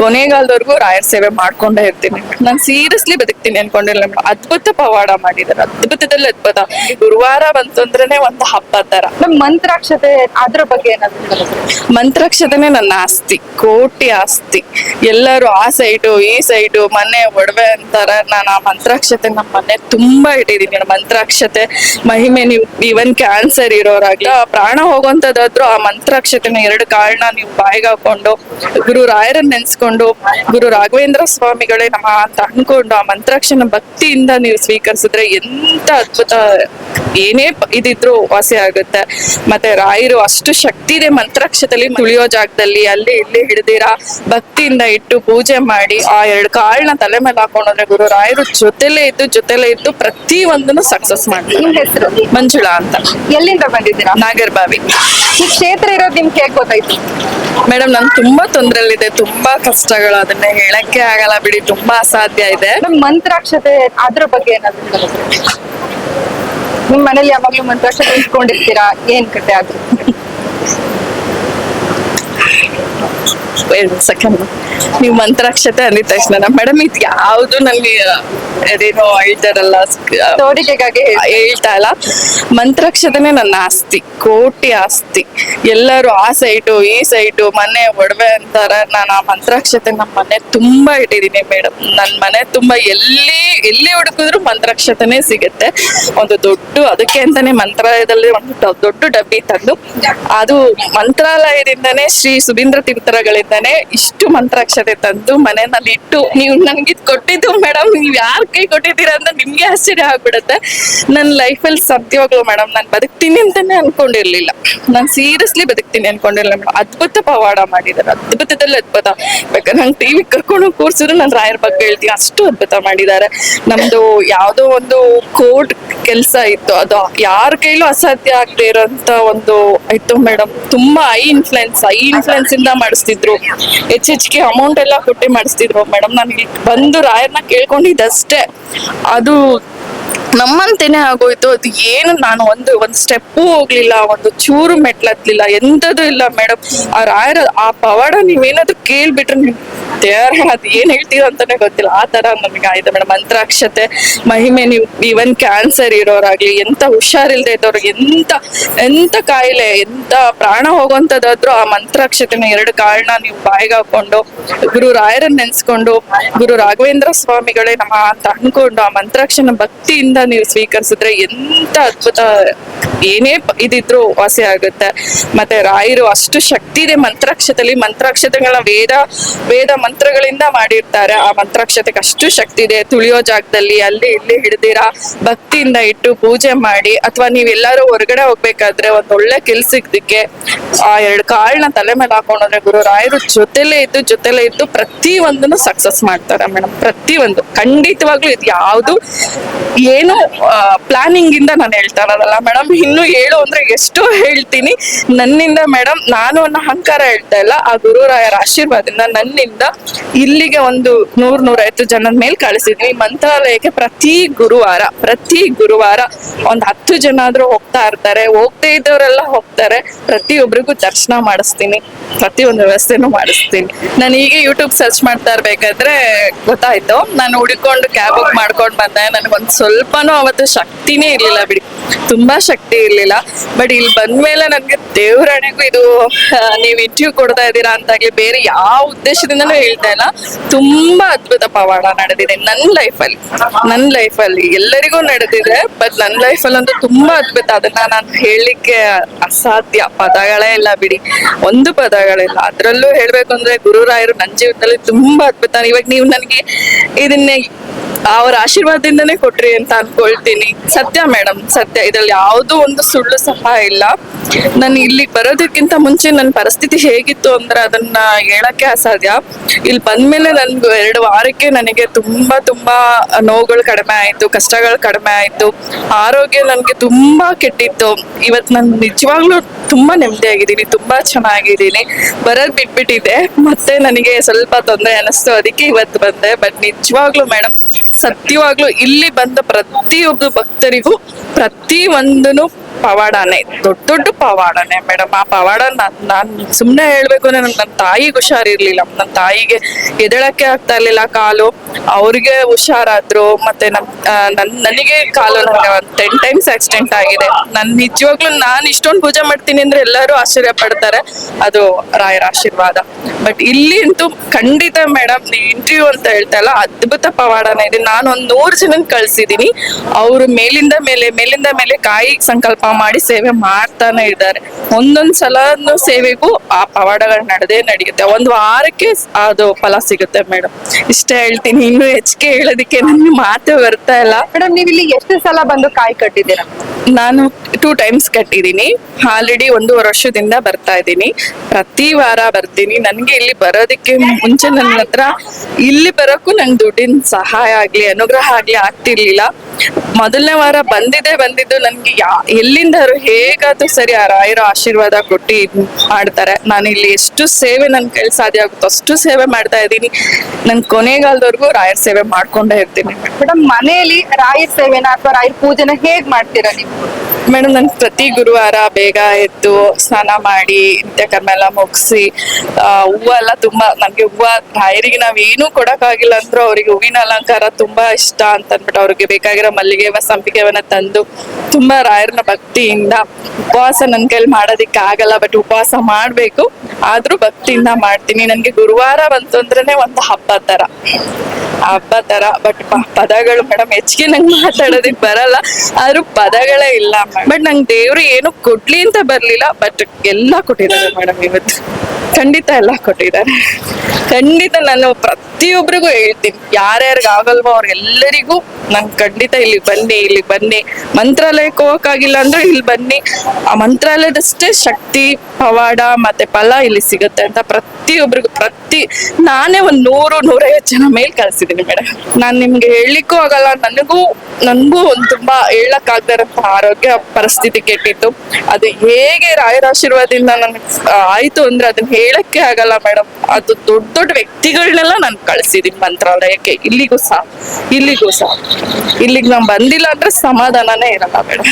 ಕೊನೆಗಾಲದವರೆಗೂ ರಾಯರ್ ಸೇವೆ ಮಾಡ್ಕೊಂಡೇ ಇರ್ತೀನಿ. ನಾನು ಸೀರಿಯಸ್ಲಿ ಬದುಕ್ತೀನಿ ಅನ್ಕೊಂಡಿಲ್ಲ ಅದ್ಭುತ ಪವಾಡ ಮಾಡಿದಾರೆ. ಅದ್ಭುತದಲ್ಲಿ ಅದ್ಭುತ. ಗುರುವಾರ ಬಂತು ಅಂದ್ರೇನೆ ಒಂದು ಹಬ್ಬ ತರ. ನಮ್ ಮಂತ್ರಾಕ್ಷತೆ ಅದ್ರ ಬಗ್ಗೆ ಏನಾದ್ರು ಮಂತ್ರಾಕ್ಷತೆನೆ ನನ್ನ ಆಸ್ತಿ. ಕೋಟಿ ಆಸ್ತಿ. ಎಲ್ಲರೂ ಆ ಸೈಡು ಈ ಸೈಡು ಮನೆ ಒಡವೆ ಅಂತಾರ. ನಾನು ಆ ಮಂತ್ರಾಕ್ಷತೆ ನಮ್ಮ ಮನೆ ತುಂಬಾ ಇಟ್ಟಿದ್ದೀನಿ ಮಂತ್ರಾಕ್ಷತೆ ಮಹಿಮೆ ನೀವು ಈವನ್ ಕ್ಯಾನ್ಸರ್ ಇರೋರಾಗ್ಲಿ ಆ ಪ್ರಾಣ ಹೋಗುವಂತದಾದ್ರು ಆ ಮಂತ್ರಾಕ್ಷತೆನ ಎರಡು ಕಾಳನ್ನ ನೀವು ಬಾಯಿಗೆ ಹಾಕೊಂಡು ಗುರು ರಾಯರನ್ನ ನೆನ್ಸ್ಕೊಂಡು ಗುರು ರಾಘವೇಂದ್ರ ಸ್ವಾಮಿಗಳೇ ನಮ್ಮ ಅಂತ ಅನ್ಕೊಂಡು ಆ ಮಂತ್ರಾಕ್ಷನ ಭಕ್ತಿಯಿಂದ ನೀವು ಸ್ವೀಕರಿಸಿದ್ರೆ ಎಂತ ಅದ್ಭುತ ಏನೇ ಇದಿದ್ರೂ ವಾಸಿ ಆಗುತ್ತೆ. ಮತ್ತೆ ರಾಯರು ಅಷ್ಟು ಶಕ್ತಿ ಇದೆ ಮಂತ್ರಾಕ್ಷದಲ್ಲಿ ತುಳಿಯೋ ಜಾಗದಲ್ಲಿ ಅಲ್ಲಿ ಇಲ್ಲಿ ಹಿಡಿದಿರಾ ಭಕ್ತಿಯಿಂದ ಇಟ್ಟು ಪೂಜೆ ಮಾಡಿ ಆ ಎರಡು ಕಾಳನ್ನ ತಲೆ ಮೇಲೆ ಹಾಕೊಂಡ್ರೆ ಗುರು ರಾಯರು ಜೊತೆಲೆ ಇದ್ದು ಜೊತೆಲೆ ಇದ್ದು ಪ್ರತಿ ಒಂದನ್ನು ಸಕ್ಸಸ್ ಮಾಡಿ ನಿಮ್ ಹೆಸರು? ಮಂಜುಳಾ ಅಂತ. ಎಲ್ಲಿಂದ ಬಂದಿದ್ದೀರಾ? ನಾಗರ್ಬಾವಿ. ಈ ಕ್ಷೇತ್ರ ಇರೋದು ನಿಮ್ಗೆ ಹೇಗ್ ಗೊತ್ತಾಯ್ತು? ಮೇಡಮ್ ನಂಗೆ ತುಂಬಾ ತೊಂದ್ರೆಲಿದೆ ತುಂಬಾ ಕಷ್ಟಗಳು ಅದನ್ನ ಹೇಳಕ್ಕೆ ಆಗಲ್ಲ ಬಿಡಿ, ತುಂಬಾ ಅಸಾಧ್ಯ ಇದೆ. ನಮ್ ಮಂತ್ರಾಕ್ಷತೆ ಅದ್ರ ಬಗ್ಗೆ ಏನಾದ್ರು ನಿಮ್ ಮನೇಲಿ ಯಾವಾಗ್ಲೂ ಮಂತ್ರಾಕ್ಷತೆ ಇಟ್ಕೊಂಡಿರ್ತೀರಾ? ಏನ್ ಕತೆ ಆದ್ರು? ಸೆಕೆಂಡ್ ನೀವು ಮಂತ್ರಾಕ್ಷತೆ ಅಂದಿದ ತಕ್ಷಣ ಮೇಡಮ್ ಇದು ಯಾವ್ದು ನನಗೆ ಅದೇನೋ ಹೇಳ್ತಾರಲ್ಲ ತೋರಿಕೆಗಾಗಿ ಹೇಳ್ತಾ ಇಲ್ಲ ಮಂತ್ರಾಕ್ಷತೆನೆ ನನ್ನ ಆಸ್ತಿ ಕೋಟಿ ಆಸ್ತಿ. ಎಲ್ಲರೂ ಆ ಸೈಟು ಈ ಸೈಟು ಮನೆ ಒಡವೆ ಅಂತಾರೆ. ನಾನು ಆ ಮಂತ್ರಾಕ್ಷತೆ ನಮ್ಮ ಮನೆ ತುಂಬಾ ಇಟ್ಟಿದ್ದೀನಿ ಮೇಡಮ್ ನನ್ನ ಮನೆ ತುಂಬಾ ಎಲ್ಲಿ ಎಲ್ಲಿ ಹುಡುಕಿದ್ರು ಮಂತ್ರಾಕ್ಷತೆನೆ ಸಿಗುತ್ತೆ. ಒಂದು ದೊಡ್ಡ ಅದಕ್ಕೆ ಅಂತಾನೆ ಮಂತ್ರಾಲಯದಲ್ಲಿ ಒಂದು ದೊಡ್ಡ ಡಬ್ಬಿ ತಂದು ಅದು ಮಂತ್ರಾಲಯದಿಂದನೇ ಶ್ರೀ ಸುಧೀಂದ್ರ ತೀರ್ಥರಗಳಿಂದಾನೇ ಇಷ್ಟು ಮಂತ್ರಾಕ್ಷತೆ ತಂದು ಮನೆಯಲ್ಲಿ ಇಟ್ಟು ನೀವು ನನಗೆ ಇದು ಕೊಟ್ಟಿದ್ದು ಮೇಡಮ್ ನೀವು ಯಾರ ಕೈ ಕೊಟ್ಟಿದ್ದೀರಾ ಅಂತ ನಿಮ್ಗೆ ಆಶ್ಚರ್ಯ ಆಗ್ಬಿಡುತ್ತೆ. ನನ್ನ ಲೈಫಲ್ಲಿ ಸತ್ಯವಾಗ್ಲು ಮೇಡಮ್ ನಾನು ಬದುಕ್ತೀನಿ ಅಂತಾನೆ ಅನ್ಕೊಂಡಿರ್ಲಿಲ್ಲ. ನಾನು ಸೀರಿಯಸ್ಲಿ ಬದುಕ್ತೀನಿ ಅನ್ಕೊಂಡಿರ್ಲಿಲ್ಲ ಮೇಡಮ್ ಅದ್ಭುತ ಪವಾಡ ಮಾಡಿದ್ದಾರೆ ಅದ್ಭುತದಲ್ಲಿ ಅದ್ಭುತ. ಬೇಕಾದ್ರೆ ನಂಗೆ ಟಿವಿ ಕರ್ಕೊಂಡು ಕೂರ್ಸಿದ್ರು ನಾನು ರಾಯರ್ ಬಗ್ಗೆ ಹೇಳ್ತೀನಿ. ಅಷ್ಟು ಅದ್ಭುತ ಮಾಡಿದ್ದಾರೆ ನಮ್ದು ಯಾವುದೋ ಒಂದು ಕೋರ್ಟ್ ಕೆಲಸ ಇತ್ತು. ಅದು ಯಾರ ಕೈಲೂ ಅಸಾಧ್ಯ ಆಗದೆ ಇರೋಂತ ಒಂದು ಇತ್ತು ಮೇಡಮ್ ತುಂಬಾ ಐ ಇನ್ಫ್ಲುಯೆನ್ಸ್ ಐ ಇನ್ಫ್ಲುಯೆನ್ಸ್ ಇಂದ ಮಾಡಿಸ್ತಿದ್ರು. ಹೆಚ್ಚೆಚ್ಚಿಗೆ ಅಮೌಂಟ್ ಎಲ್ಲ ಕೊಟ್ಟು ಮಾಡಿಸ್ತಿದ್ರು ಮೇಡಮ್ ನಾನು ಬಂದು ರಾಯರ್ನ ಕೇಳ್ಕೊಂಡಿದ್ದಷ್ಟೇ. ಅದು ನಮ್ಮಂತೆನೆ ಆಗೋಯ್ತು. ಅದು ಏನು ನಾನು ಒಂದು ಒಂದು ಸ್ಟೆಪ್ಪು ಹೋಗ್ಲಿಲ್ಲ, ಒಂದು ಚೂರು ಮೆಟ್ಲತ್ಲಿಲ್ಲ, ಎಂಥದ್ದು ಇಲ್ಲ ಮೇಡಮ್ ಆ ರಾಯರ, ಆ ಪವಾಡ ನೀವೇನಾದ್ರೂ ಕೇಳ್ಬಿಟ್ರೆ ನೀವು ದೇವರ, ಅದ್ ಏನ್ ಹೇಳ್ತೀರೋ ಅಂತಾನೆ ಗೊತ್ತಿಲ್ಲ. ಆ ತರ ನಮ್ಗೆ ಆಯ್ತು ಮೇಡಮ್ ಮಂತ್ರಾಕ್ಷತೆ, ಮಹಿಮೆ, ನೀವು ಈವನ್ ಕ್ಯಾನ್ಸರ್ ಇರೋರಾಗ್ಲಿ ಎಂತ ಹುಷಾರಿಲ್ದೆ ಇದ್ದವ್ರಿಗೆ ಎಂತ ಎಂತ ಕಾಯಿಲೆ ಎಂತ ಪ್ರಾಣ ಹೋಗುವಂತದಾದ್ರು ಆ ಮಂತ್ರಾಕ್ಷತೆನ ಎರಡು ಕಾರಣ ನೀವು ಬಾಯಿಗೆ ಹಾಕೊಂಡು, ಗುರು ರಾಯರನ್ನ ನೆನ್ಸ್ಕೊಂಡು, ಗುರು ರಾಘವೇಂದ್ರ ಸ್ವಾಮಿಗಳೇ ನಮ್ಮ ಅಂತ ಅನ್ಕೊಂಡು ಆ ಮಂತ್ರಾಕ್ಷನ ಭಕ್ತಿಯಿಂದ ನೀವು ಸ್ವೀಕರಿಸಿದ್ರೆ ಎಂತ ಅದ್ಭುತ, ಏನೇ ಇದಿದ್ರೂ ವಾಸಿ ಆಗುತ್ತೆ. ಮತ್ತೆ ರಾಯರು ಅಷ್ಟು ಶಕ್ತಿ ಇದೆ ಮಂತ್ರಾಕ್ಷತೆಯಲ್ಲಿ ಮಂತ್ರಾಕ್ಷತೆಗಳ ವೇದ ವೇದ ಮಂತ್ರಗಳಿಂದ ಮಾಡಿರ್ತಾರೆ. ಆ ಮಂತ್ರಾಕ್ಷತೆಗೆ ಅಷ್ಟು ಶಕ್ತಿ ಇದೆ. ತುಳಿಯೋ ಜಾಗದಲ್ಲಿ, ಅಲ್ಲಿ ಇಲ್ಲಿ ಹಿಡ್ದಿರಾ, ಭಕ್ತಿಯಿಂದ ಇಟ್ಟು ಪೂಜೆ ಮಾಡಿ, ಅಥವಾ ನೀವೆಲ್ಲರೂ ಹೊರಗಡೆ ಹೋಗ್ಬೇಕಾದ್ರೆ ಒಂದ್ ಒಳ್ಳೆ ಕೆಲ್ಸಕ್ಕೆ ಆ ಎರಡು ಕಾಳನ್ನ ತಲೆ ಮೇಲೆ ಹಾಕೊಂಡ್ರೆ ಗುರು, ರಾಯರು ಜೊತೆಲೇ ಇದ್ದು ಜೊತೆಲೇ ಇದ್ದು ಪ್ರತಿ ಒಂದನ್ನು ಸಕ್ಸಸ್ ಮಾಡ್ತಾರೆ ಮೇಡಮ್ ಪ್ರತಿ ಒಂದು ಖಂಡಿತವಾಗ್ಲೂ ಇದು ಯಾವುದು, ಏನು ಪ್ಲಾನಿಂಗ್ ಇಂದ ನಾನು ಹೇಳ್ತಾ ಇರೋದಲ್ಲ ಮೇಡಮ್ ಇನ್ನು ಹೇಳು ಅಂದ್ರೆ ಎಷ್ಟು ಹೇಳ್ತೀನಿ. ನನ್ನಿಂದ ಮೇಡಮ್ ನಾನು ಅನ್ನೋ ಅಹಂಕಾರ ಹೇಳ್ತಾ ಇಲ್ಲ. ಆ ಗುರುರಾಯರ ಆಶೀರ್ವಾದದಿಂದ ನನ್ನಿಂದ ಇಲ್ಲಿಗೆ ಒಂದು ನೂರ್, ನೂರೈವತ್ತು ಜನದ ಮೇಲೆ ಕಳಿಸಿದ್ವಿ. ಮಂತ್ರಾಲಯಕ್ಕೆ ಪ್ರತಿ ಗುರುವಾರ ಪ್ರತಿ ಗುರುವಾರ ಒಂದ್ ಹತ್ತು ಜನ ಆದ್ರೂ ಹೋಗ್ತಾ ಇರ್ತಾರೆ. ಹೋಗ್ತಾ ಇದ್ದವರೆಲ್ಲ ಹೋಗ್ತಾರೆ. ಪ್ರತಿಯೊಬ್ಬರಿಗೂ ದರ್ಶನ ಮಾಡಿಸ್ತೀನಿ. ಪ್ರತಿಯೊಂದು ವ್ಯವಸ್ಥೆನೂ ಮಾಡಿಸ್ತೀನಿ. ನಾನು ಈಗ ಯೂಟ್ಯೂಬ್ ಸರ್ಚ್ ಮಾಡ್ತಾ ಇರ್ಬೇಕಾದ್ರೆ ಗೊತ್ತಾಯ್ತು. ನಾನು ಹುಡುಕೊಂಡು ಕ್ಯಾಬ್ ಬುಕ್ ಮಾಡ್ಕೊಂಡು ಬಂದೆ. ನನಗೊಂದು ಸ್ವಲ್ಪನೂ ಅವತ್ತು ಶಕ್ತಿನೇ ಇರ್ಲಿಲ್ಲ ಬಿಡಿ. ತುಂಬಾ ಶಕ್ತಿ ಇರ್ಲಿಲ್ಲ. ಬಟ್ ಇಲ್ಲಿ ಬಂದ್ಮೇಲೆ ನನ್ಗೆ ದೇವರಾಣೆಗೂ ಇದು ನೀವು ಇಂಟರ್ವ್ಯೂ ಕೊಡ್ತಾ ಇದ್ದೀರಾ ಅಂತಾಗ್ಲಿ ಬೇರೆ ಯಾವ ಉದ್ದೇಶದಿಂದನೂ ಹೇಳ್ತಾ ಇಲ್ಲ. ತುಂಬಾ ಅದ್ಭುತ ಪವಾಡ ನಡೆದಿದೆ ನನ್ನ ಲೈಫಲ್ಲಿ ನನ್ನ ಲೈಫಲ್ಲಿ ಎಲ್ಲರಿಗೂ ನಡೆದಿದೆ ಬಟ್ ನನ್ನ ಲೈಫಲ್ಲಿ ಅಂತೂ ತುಂಬಾ ಅದ್ಭುತ. ಅದನ್ನ ನಾನು ಹೇಳಲಿಕ್ಕೆ ಅಸಾಧ್ಯ. ಪದಗಳೇ ಇಲ್ಲ ಬಿಡಿ. ಒಂದು ಪದಗಳಿಲ್ಲ ಅದ್ರಲ್ಲೂ ಹೇಳ್ಬೇಕು ಅಂದ್ರೆ ಗುರುರಾಯರು ನನ್ನ ಜೀವನದಲ್ಲಿ ತುಂಬಾ ಅದ್ಭುತ. ಇವಾಗ ನೀವು ನನಗೆ ಇದನ್ನೇ ಅವ್ರ ಆಶೀರ್ವಾದದಿಂದನೇ ಕೊಟ್ರಿ ಅಂತ ಅನ್ಕೊಳ್ತೀನಿ. ಸತ್ಯ ಮೇಡಮ್, ಸತ್ಯ. ಇದ್ರಲ್ಲಿ ಯಾವುದೋ ಒಂದು ಸುಳ್ಳು ಸಹ ಇಲ್ಲ. ನಾನು ಇಲ್ಲಿ ಬರೋದಕ್ಕಿಂತ ಮುಂಚೆ ನನ್ನ ಪರಿಸ್ಥಿತಿ ಹೇಗಿತ್ತು ಅಂದ್ರೆ ಅದನ್ನ ಹೇಳಕ್ಕೆ ಅಸಾಧ್ಯ. ಇಲ್ಲಿ ಬಂದ್ಮೇಲೆ ನನ್ಗೆ ಎರಡು ವಾರಕ್ಕೆ ನನಗೆ ತುಂಬಾ ತುಂಬಾ ನೋವುಗಳು ಕಡಿಮೆ ಆಯ್ತು, ಕಷ್ಟಗಳು ಕಡಿಮೆ ಆಯ್ತು. ಆರೋಗ್ಯ ನನಗೆ ತುಂಬಾ ಕೆಟ್ಟಿತ್ತು. ಇವತ್ತು ನಾನು ನಿಜವಾಗ್ಲೂ ತುಂಬಾ ನೆಮ್ಮದಿಯಾಗಿದ್ದೀನಿ ತುಂಬಾ ಚೆನ್ನಾಗಿದ್ದೀನಿ. ಬರೋದ್ ಬಿಟ್ಬಿಟ್ಟಿದೆ ಮತ್ತೆ ನನಗೆ ಸ್ವಲ್ಪ ತೊಂದರೆ ಅನಿಸ್ತು, ಅದಕ್ಕೆ ಇವತ್ತು ಬಂದೆ. ಬಟ್ ನಿಜವಾಗ್ಲೂ ಮೇಡಮ್ ಸತ್ಯವಾಗ್ಲೂ ಇಲ್ಲಿ ಬಂದ ಪ್ರತಿಯೊಬ್ಬ ಭಕ್ತರಿಗೂ ಪ್ರತಿ ಒಂದನು ಪವಾಡನೇ, ದೊಡ್ಡ ದೊಡ್ಡ ಪವಾಡನೇ ಮೇಡಮ್. ಆ ಪವಾಡ ನಾನ್ ನಾನ್ ಸುಮ್ನೆ ಹೇಳ್ಬೇಕು ಅಂದ್ರೆ ನನ್ ತಾಯಿಗೆ ಹುಷಾರಿರ್ಲಿಲ್ಲ. ನನ್ನ ತಾಯಿಗೆ ಎದಳಕ್ಕೆ ಆಗ್ತಾ ಇರ್ಲಿಲ್ಲ ಕಾಲು. ಅವ್ರಿಗೆ ಹುಷಾರಾದ್ರು. ಮತ್ತೆ ನನ್ ನನಗೆ ಕಾಲು ನನಗೆ ಒಂದ್ ಟೆನ್ ಟೈಮ್ಸ್ ಆಕ್ಸಿಡೆಂಟ್ ಆಗಿದೆ. ನನ್ ನಿಜವಾಗ್ಲೂ ನಾನ್ ಇಷ್ಟೊಂದು ಪೂಜೆ ಮಾಡ್ತೀನಿ ಅಂದ್ರೆ ಎಲ್ಲರೂ ಆಶ್ಚರ್ಯ ಪಡ್ತಾರೆ. ಅದು ರಾಯರ ಆಶೀರ್ವಾದ. ಬಟ್ ಇಲ್ಲಿ ಅಂತೂ ಖಂಡಿತ ಮೇಡಮ್ ಇಂಟರ್ವ್ಯೂ ಅಂತ ಹೇಳ್ತಾ ಇಲ್ಲ. ಅದ್ಭುತ ಪವಾಡನ ಇದೆ. ನಾನು ಒಂದ್ ನೂರು ಜನ ಕಳ್ಸಿದೀನಿ. ಅವರು ಮೇಲಿಂದ ಮೇಲೆ ಮೇಲಿಂದ ಮೇಲೆ ಕಾಯಿ ಸಂಕಲ್ಪ ಮಾಡಿ ಸೇವೆ ಮಾಡ್ತಾನೆ ಇದ್ದಾರೆ. ಒಂದೊಂದ್ ಸಲನು ಸೇವೆಗೂ ಆ ಪವಾಡಗಳು ನಡೆದೇ ನಡೆಯುತ್ತೆ. ಒಂದ್ ವಾರಕ್ಕೆ ಅದು ಫಲ ಸಿಗುತ್ತೆ ಮೇಡಮ್ ಇಷ್ಟ ಹೇಳ್ತೀನಿ ಇನ್ನು ಹೆಚ್ಚಿಗೆ ಹೇಳೋದಕ್ಕೆ ನನ್ಗೆ ಮಾತೇ ಬರ್ತಾ ಇಲ್ಲ. ಮೇಡಮ್ ನೀವು ಇಲ್ಲಿ ಎಷ್ಟು ಸಲ ಬಂದು ಕಾಯಿ ಕಟ್ಟಿದ್ದೀರಾ? ನಾನು ಟೂ ಟೈಮ್ಸ್ ಕಟ್ಟಿದ್ದೀನಿ. ಆಲ್ರೆಡಿ ಒಂದೂವರೆ ವರ್ಷದಿಂದ ಬರ್ತಾ ಇದ್ದೀನಿ. ಪ್ರತಿ ವಾರ ಬರ್ತೀನಿ. ನನಗೆ ಇಲ್ಲಿ ಬರೋದಕ್ಕೆ ಮುಂಚೆ ನನ್ನ ಹತ್ರ ಇಲ್ಲಿ ಬರೋಕ್ಕೂ ನಂಗೆ ದುಡ್ಡಿನ ಸಹಾಯ ಆಗ್ಲಿ ಅನುಗ್ರಹ ಆಗ್ಲಿ ಆಗ್ತಿರ್ಲಿಲ್ಲ. ಮೊದಲನೇ ವಾರ ಬಂದಿದೆ ಬಂದಿದ್ದು ನನ್ಗೆ ಯಾ, ಎಲ್ಲಿಂದಾದ್ರು ಹೇಗಾದ್ರೂ ಸರಿ ಆ ರಾಯರ ಆಶೀರ್ವಾದ ಕೊಟ್ಟು ಮಾಡ್ತಾರೆ. ನಾನು ಇಲ್ಲಿ ಎಷ್ಟು ಸೇವೆ ನನ್ ಕೈಲಿ ಸಾಧ್ಯ ಆಗುತ್ತೋ ಅಷ್ಟು ಸೇವೆ ಮಾಡ್ತಾ ಇದ್ದೀನಿ. ನನ್ ಕೊನೆಗಾಲದವರೆಗೂ ರಾಯರ ಸೇವೆ ಮಾಡ್ಕೊಂಡೇ ಇರ್ತೀನಿ. ಮೇಡಮ್ ಮನೆಯಲ್ಲಿ ರಾಯರ್ ಸೇವೆನ ಅಥವಾ ರಾಯರ್ ಪೂಜೆನ ಹೇಗ್ ಮಾಡ್ತೀರಾ ನೀವು? ಮೇಡಮ್, ನಾನು ಪ್ರತಿ ಗುರುವಾರ ಬೇಗ ಎದ್ದು ಸ್ನಾನ ಮಾಡಿ, ನಿತ್ಯ ಕರ್ಮ ಎಲ್ಲ ಮುಗಿಸಿ ಹೂವು ಎಲ್ಲ ತುಂಬಾ, ನಮ್ಗೆ ಹೂವು, ತಾಯರಿಗೆ ನಾವ್ ಏನು ಕೊಡಕ್ ಆಗಿಲ್ಲ ಅಂದ್ರೂ ಅವ್ರಿಗೆ ಹೂವಿನ ಅಲಂಕಾರ ತುಂಬಾ ಇಷ್ಟ ಅಂತ ಅಂದ್ಬಿಟ್ಟು ಅವ್ರಿಗೆ ಬೇಕಾಗಿರೋ ಮಲ್ಲಿಗೆ ಹೂವ ಸಂಪಿಗೆ ಹೂವನ್ನ ತಂದು ತುಂಬಾ ರಾಯರನ ಭಕ್ತಿಯಿಂದ ಉಪವಾಸ ನನ್ ಕೈಲಿ ಮಾಡೋದಿಕ್ಕೆ ಆಗಲ್ಲ ಬಟ್ ಉಪವಾಸ ಮಾಡ್ಬೇಕು. ಆದ್ರೂ ಭಕ್ತಿಯಿಂದ ಮಾಡ್ತೀನಿ. ನನ್ಗೆ ಗುರುವಾರ ಬಂತು ಅಂದ್ರೆ ಒಂದು ಹಬ್ಬ ತರ ಹಬ್ಬ ತರ ಬಟ್ ಪದಗಳು ಮೇಡಮ್, ಹೆಚ್ಚಿಗೆ ನಂಗೆ ಮಾತಾಡೋದಿಕ್ ಬರಲ್ಲ. ಆದ್ರೂ ಪದಗಳೇ ಇಲ್ಲ ಬಟ್ ನಂಗೆ ದೇವ್ರು ಏನು ಕೊಡ್ಲಿ ಅಂತ ಬರ್ಲಿಲ್ಲ ಬಟ್ ಎಲ್ಲ ಕೊಟ್ಟಿದ್ದಾರೆ ಮೇಡಮ್ ಇವತ್ತು. ಖಂಡಿತ ಎಲ್ಲ ಕೊಟ್ಟಿದ್ದಾರೆ. ಖಂಡಿತ ನಾನು ಪ್ರತಿಯೊಬ್ಬರಿಗೂ ಹೇಳ್ತೀನಿ, ಯಾರ್ಯಾರಿಗೆ ಆಗಲ್ವೋ ಅವ್ರೆಲ್ಲರಿಗೂ ನಾನು ಖಂಡಿತ ಇಲ್ಲಿ ಬನ್ನಿ ಇಲ್ಲಿ ಬನ್ನಿ. ಮಂತ್ರಾಲಯಕ್ಕೆ ಹೋಗಕ್ಕಾಗಿಲ್ಲ ಅಂದ್ರೆ ಇಲ್ಲಿ ಬನ್ನಿ. ಆ ಮಂತ್ರಾಲಯದಷ್ಟೇ ಶಕ್ತಿ, ಪವಾಡ ಮತ್ತೆ ಫಲ ಇಲ್ಲಿ ಸಿಗುತ್ತೆ ಅಂತ ಪ್ರತಿಯೊಬ್ಬರಿಗೂ ಪ್ರತಿ ನಾನೇ ಒಂದ್ ನೂರು, ನೂರೈವತ್ತು ಜನ ಮೇಲ್ ಕಳ್ಸಿದ್ದೀನಿ ಮೇಡಮ್ ನಾನ್ ನಿಮ್ಗೆ ಹೇಳಲಿಕ್ಕೂ ಆಗಲ್ಲ, ನನಗೂ ನನ್ಗೂ ಒಂದ್ ತುಂಬಾ ಹೇಳಕ್ ಇರೋಂಥ ಆರೋಗ್ಯ ಪರಿಸ್ಥಿತಿ ಕೆಟ್ಟಿತ್ತು. ಅದು ಹೇಗೆ ರಾಯರ ಆಶೀರ್ವಾದದಿಂದ ನನ್ಗೆ ಆಯ್ತು ಅಂದ್ರೆ ಅದನ್ನ ಹೇಳಕ್ಕೆ ಆಗಲ್ಲ ಮೇಡಮ್ ಅದು ದೊಡ್ಡ ದೊಡ್ಡ ವ್ಯಕ್ತಿಗಳನ್ನೆಲ್ಲ ನಾನು ಕಳಿಸಿದೀನಿ ಮಂತ್ರಾಲಯಕ್ಕೆ. ಇಲ್ಲಿಗೂ ಸಹ ಇಲ್ಲಿಗೂ ಸಹ. ಇಲ್ಲಿಗೆ ನಾನ್ ಬಂದಿಲ್ಲ ಅಂದ್ರೆ ಸಮಾಧಾನನೇ ಇರಲ್ಲ ಮೇಡಮ್